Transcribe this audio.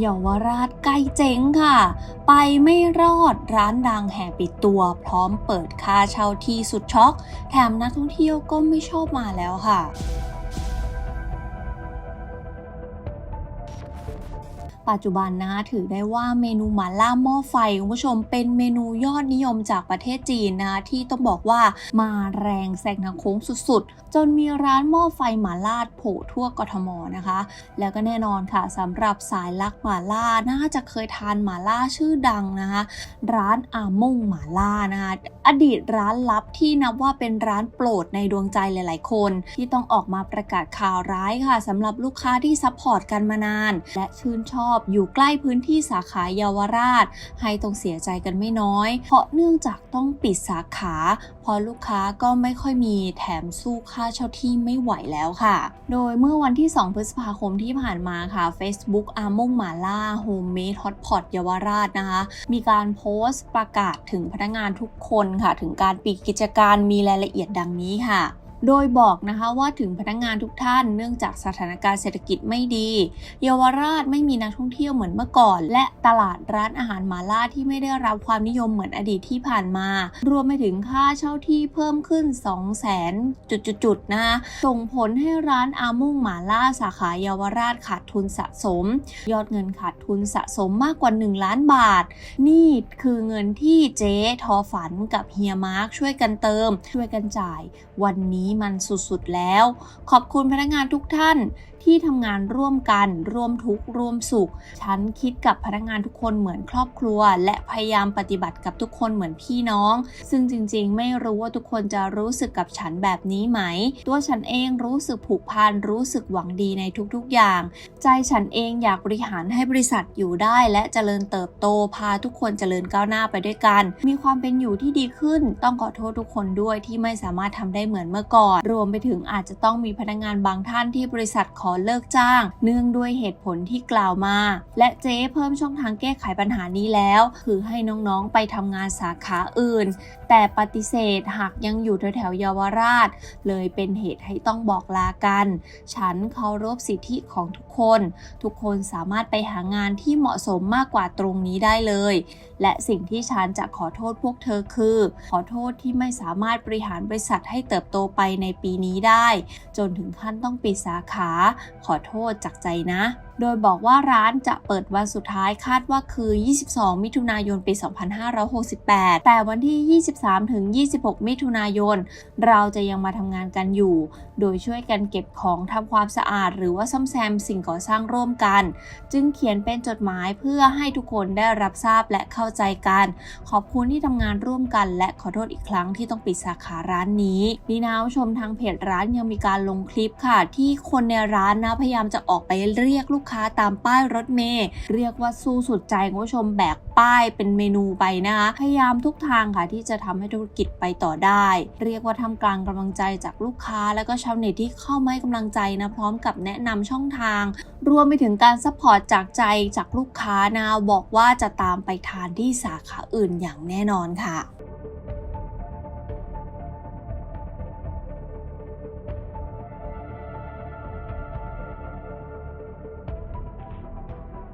เยาวราชใกล้เจ๊งค่ะ ไปไม่รอดร้านดังแห่ปิดตัว พร้อมเปิดค่าเช่าที่สุดช็อก แถมนักท่องเที่ยวก็ไม่ชอบมาแล้วค่ะ ปัจจุบันนะคะถือได้ว่าเมนูหม่าล่าหม้อไฟคุณผู้ชมเป็นเมนูยอดนิยมจากประเทศจีนนะคะที่ต้องบอกว่ามาแรงแซงทางโค้งสุดๆ จนมีร้านหม้อไฟหม่าล่าโผล่ทั่วกทมนะคะ แล้วก็แน่นอนค่ะสำหรับสายลักหม่าล่าน่าจะเคยทานหม่าล่าชื่อดังนะคะร้านอาม่งหม่าล่านะคะอดีตร้านลับที่นับว่าเป็นร้านโปรดในดวงใจหลายๆ คน ที่ต้องออกมาประกาศข่าวร้ายค่ะสำหรับลูกค้าที่ซัพพอร์ตกันมานาน และชื่นชอบอยู่ใกล้พื้นที่สาขาเยาวราช ให้ต้องเสียใจกันไม่น้อย เพราะเนื่องจากต้องปิดสาขาเพราะลูกค้าก็ไม่ค่อยมีแถมสู้ค่าเช่าที่ไม่ไหวแล้วค่ะ โดยเมื่อวันที่ 2 พฤษภาคมที่ผ่านมาค่ะ Facebook อามงหมาล่าโฮมเมดฮอตพอตเยาวราชนะคะ มีการโพสต์ประกาศถึงพนักงานทุกคนค่ะ ถึงการปิดกิจการมีรายละเอียดดังนี้ค่ะ โดยบอกนะคะว่าถึงพนักงานทุกท่านเนื่องจากสถานการณ์เศรษฐกิจไม่ดี เยาวราชไม่มีนักท่องเที่ยวเหมือนเมื่อก่อน และตลาดร้านอาหารหมาล่าที่ไม่ได้รับความนิยมเหมือนอดีตที่ผ่านมา รวมไปถึงค่าเช่าที่เพิ่มขึ้น 2 0 0แสนจุดๆนะคะส่งผลให้ร้านอามุ่งหมาล่าสาขาเยาวราชขาดทุนสะสม ยอดเงินขาดทุนสะสมมากกว่า 1 ล้านบาท นี่คือเงินที่เจ๊ทอฝันกับเฮียมาร์คช่วยกันเติม ช่วยกันจ่ายวันนี้มันสุดๆแล้ว ขอบคุณพนักงานทุกท่านที่ทำงานร่วมกัน ร่วมทุกข์ร่วมสุข ฉันคิดกับพนักงานทุกคนเหมือนครอบครัว และพยายามปฏิบัติกับทุกคนเหมือนพี่น้อง ซึ่งจริงๆ ไม่รู้ว่าทุกคนจะรู้สึกกับฉันแบบนี้ไหม ตัวฉันเองรู้สึกผูกพันรู้สึกหวังดีในทุกๆอย่าง ใจฉันเองอยากบริหารให้บริษัทอยู่ได้ และเจริญเติบโตพาทุกคนเจริญก้าวหน้าไปด้วยกัน มีความเป็นอยู่ที่ดีขึ้น ต้องขอโทษทุกคนด้วยที่ไม่สามารถทำได้เหมือนเมื่อก่อนรวมไปถึงอาจจะต้องมีพนักงานบางท่านที่บริษัทขอเลิกจ้าง เนื่องด้วยเหตุผลที่กล่าวมา และเจ๊เพิ่มช่องทางแก้ไขปัญหานี้แล้ว คือให้น้องๆไปทำงานสาขาอื่น แต่ปฏิเสธหากยังอยู่แถวๆเยาวราช เลยเป็นเหตุให้ต้องบอกลากัน ฉันเคารพสิทธิของทุกคน ทุกคนสามารถไปหางานที่เหมาะสมมากกว่าตรงนี้ได้เลย และสิ่งที่ฉันจะขอโทษพวกเธอคือ ขอโทษที่ไม่สามารถบริหารบริษัทให้เติบโตไปในปีนี้ได้ จนถึงขั้นต้องปิดสาขา ขอโทษจากใจนะ โดยบอกว่าร้านจะเปิดวันสุดท้ายคาดว่าคือ 22 มิถุนายนปี 2568 แต่วันที่ 23 ถึง 26 มิถุนายน เราจะยังมาทำงานกันอยู่ โดยช่วยกันเก็บของทำความสะอาด หรือว่าซ่อมแซมสิ่งก่อสร้างร่วมกัน จึงเขียนเป็นจดหมายเพื่อให้ทุกคนได้รับทราบและเข้าใจกัน ขอบคุณที่ทำงานร่วมกัน และขอโทษอีกครั้งที่ต้องปิดสาขาร้านนี้นี่นะผู้ชมทางเพจร้านยังมีการลงคลิปค่ะ ที่คนในร้านนะพยายามจะออกไปเรียกลูกค้าตามป้ายรถเมล์เรียกว่าสู้สุดใจคุณผู้ชมแบกป้ายเป็นเมนูไปนะคะพยายามทุกทางค่ะที่จะทำให้ธุรกิจไปต่อได้ เรียกว่าทำกลางกำลังใจจากลูกค้า แล้วก็ชาวเน็ตที่เข้ามาให้กำลังใจนะพร้อมกับแนะนำช่องทาง รวมไปถึงการซัพพอร์ตจากใจจากลูกค้านะบอกว่าจะตามไปทานที่สาขาอื่นอย่างแน่นอนค่ะ